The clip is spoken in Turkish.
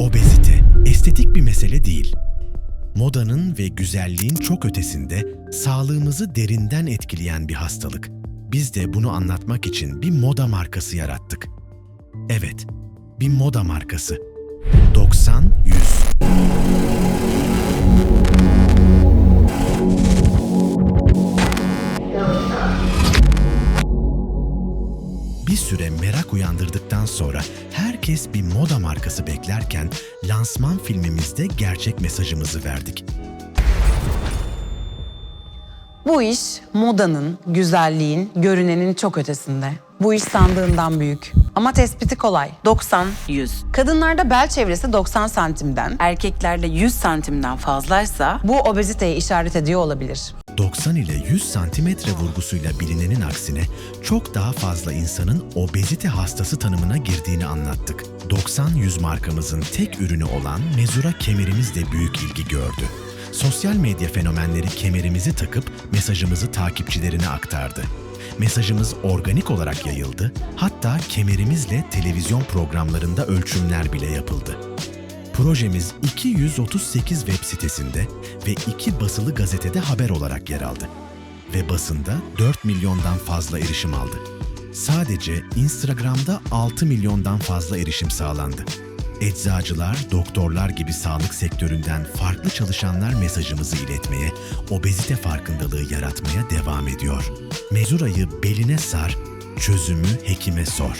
Obezite estetik bir mesele değil. Modanın ve güzelliğin çok ötesinde sağlığımızı derinden etkileyen bir hastalık. Biz de bunu anlatmak için bir moda markası yarattık. Evet, bir moda markası. 90 süre merak uyandırdıktan sonra herkes bir moda markası beklerken lansman filmimizde gerçek mesajımızı verdik. Bu iş modanın, güzelliğin, görünenin çok ötesinde. Bu iş sandığından büyük. Ama tespiti kolay. 90-100. Kadınlarda bel çevresi 90 santimden, Erkeklerde 100 santimden fazlaysa bu obeziteye işaret ediyor olabilir. 90 ile 100 santimetre vurgusuyla bilinenin aksine çok daha fazla insanın obezite hastası tanımına girdiğini anlattık. 90-100 markamızın tek ürünü olan Mezura kemerimiz de büyük ilgi gördü. Sosyal medya fenomenleri kemerimizi takıp mesajımızı takipçilerine aktardı. Mesajımız organik olarak yayıldı, hatta kemerimizle televizyon programlarında ölçümler bile yapıldı. Projemiz 238 web sitesinde ve iki basılı gazetede haber olarak yer aldı. Ve basında 4 milyondan fazla erişim aldı. Sadece Instagram'da 6 milyondan fazla erişim sağlandı. Eczacılar, doktorlar gibi sağlık sektöründen farklı çalışanlar mesajımızı iletmeye, obezite farkındalığı yaratmaya devam ediyor. Mezurayı beline sar, çözümü hekime sor.